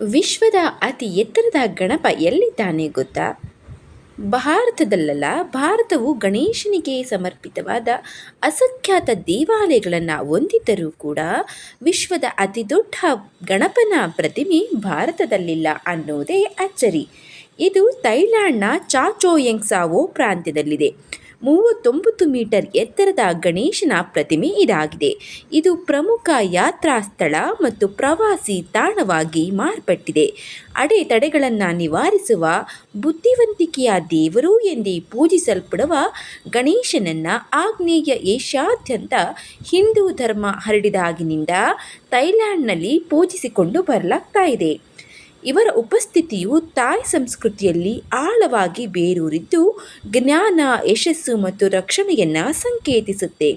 ವಿಶ್ವದ ಅತಿ ಎತ್ತರದ ಗಣಪ ಎಲ್ಲಿದ್ದಾನೆ ಗೊತ್ತಾ? ಭಾರತದಲ್ಲಲ್ಲ, ಭಾರತವು ಗಣೇಶನಿಗೆ ಸಮರ್ಪಿತವಾದ ಅಸಂಖ್ಯಾತ ದೇವಾಲಯಗಳನ್ನು ಹೊಂದಿದ್ದರೂ ಕೂಡ ವಿಶ್ವದ ಅತಿ ದೊಡ್ಡ ಗಣಪನ ಪ್ರತಿಮೆ ಭಾರತದಲ್ಲಿಲ್ಲ ಅನ್ನೋದೇ ಅಚ್ಚರಿ. ಇದು ಥೈಲ್ಯಾಂಡ್ನ ಚಾಚೋಯೆಂಗ್ಸಾವೋ ಪ್ರಾಂತ್ಯದಲ್ಲಿದೆ. ಮೂವತ್ತೊಂಬತ್ತು ಮೀಟರ್ ಎತ್ತರದ ಗಣೇಶನ ಪ್ರತಿಮೆ ಇದಾಗಿದೆ. ಇದು ಪ್ರಮುಖ ಯಾತ್ರಾ ಸ್ಥಳ ಮತ್ತು ಪ್ರವಾಸಿ ತಾಣವಾಗಿ ಮಾರ್ಪಟ್ಟಿದೆ. ಅಡೆತಡೆಗಳನ್ನು ನಿವಾರಿಸುವ ಬುದ್ಧಿವಂತಿಕೆಯ ದೇವರು ಎಂದೇ ಪೂಜಿಸಲ್ಪಡುವ ಗಣೇಶನನ್ನು ಆಗ್ನೇಯ ಏಷ್ಯಾದ್ಯಂತ ಹಿಂದೂ ಧರ್ಮ ಹರಡಿದಾಗಿನಿಂದ ಥೈಲ್ಯಾಂಡ್ನಲ್ಲಿ ಪೂಜಿಸಿಕೊಂಡು ಬರಲಾಗ್ತಾ ಇದೆ. ಇವರ ಉಪಸ್ಥಿತಿಯು ತಾಯ್ ಸಂಸ್ಕೃತಿಯಲ್ಲಿ ಆಳವಾಗಿ ಬೇರೂರಿದ್ದು, ಜ್ಞಾನ, ಯಶಸ್ಸು ಮತ್ತು ರಕ್ಷಣೆಯನ್ನು ಸಂಕೇತಿಸುತ್ತೆ.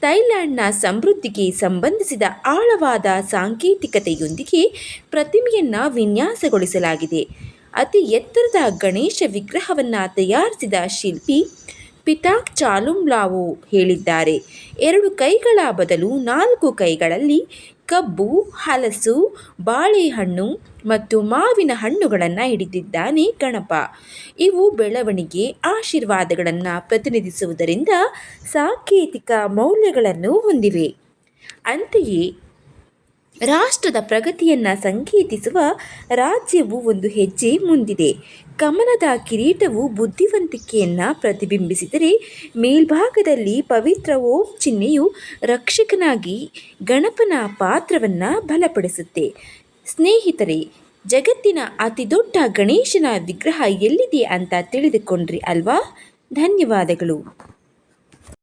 ಥೈಲ್ಯಾಂಡ್ನ ಸಮೃದ್ಧಿಗೆ ಸಂಬಂಧಿಸಿದ ಆಳವಾದ ಸಾಂಕೇತಿಕತೆಯೊಂದಿಗೆ ಪ್ರತಿಮೆಯನ್ನು ವಿನ್ಯಾಸಗೊಳಿಸಲಾಗಿದೆ. ಅತಿ ಎತ್ತರದ ಗಣೇಶ ವಿಗ್ರಹವನ್ನು ತಯಾರಿಸಿದ ಶಿಲ್ಪಿ ಪಿತಾಕ್ ಚಾಲುಮ್ಲಾವು ಹೇಳಿದ್ದಾರೆ. ಎರಡು ಕೈಗಳ ಬದಲು ನಾಲ್ಕು ಕೈಗಳಲ್ಲಿ ಕಬ್ಬು, ಹಲಸು, ಬಾಳೆಹಣ್ಣು ಮತ್ತು ಮಾವಿನ ಹಣ್ಣುಗಳನ್ನು ಹಿಡಿದಿದ್ದಾನೆ ಗಣಪ ಇವು ಬೆಳವಣಿಗೆ, ಆಶೀರ್ವಾದಗಳನ್ನು ಪ್ರತಿನಿಧಿಸುವುದರಿಂದ ಸಾಂಕೇತಿಕ ಮೌಲ್ಯಗಳನ್ನು ಹೊಂದಿವೆ. ಅಂತೆಯೇ ರಾಷ್ಟ್ರದ ಪ್ರಗತಿಯನ್ನು ಸಂಕೇತಿಸುವ ರಾಜ್ಯವು ಒಂದು ಹೆಜ್ಜೆ ಮುಂದಿದೆ. ಕಮಲದ ಕಿರೀಟವು ಬುದ್ಧಿವಂತಿಕೆಯನ್ನು ಪ್ರತಿಬಿಂಬಿಸಿದರೆ ಮೇಲ್ಭಾಗದಲ್ಲಿ ಪವಿತ್ರ ಓಂ ಚಿಹ್ನೆಯು ರಕ್ಷಕನಾಗಿ ಗಣಪನ ಪಾತ್ರವನ್ನು ಬಲಪಡಿಸುತ್ತೆ. ಸ್ನೇಹಿತರೆ, ಜಗತ್ತಿನ ಅತಿ ದೊಡ್ಡ ಗಣೇಶನ ವಿಗ್ರಹ ಎಲ್ಲಿದೆ ಅಂತ ತಿಳಿದುಕೊಂಡ್ರಿ ಅಲ್ವಾ? ಧನ್ಯವಾದಗಳು.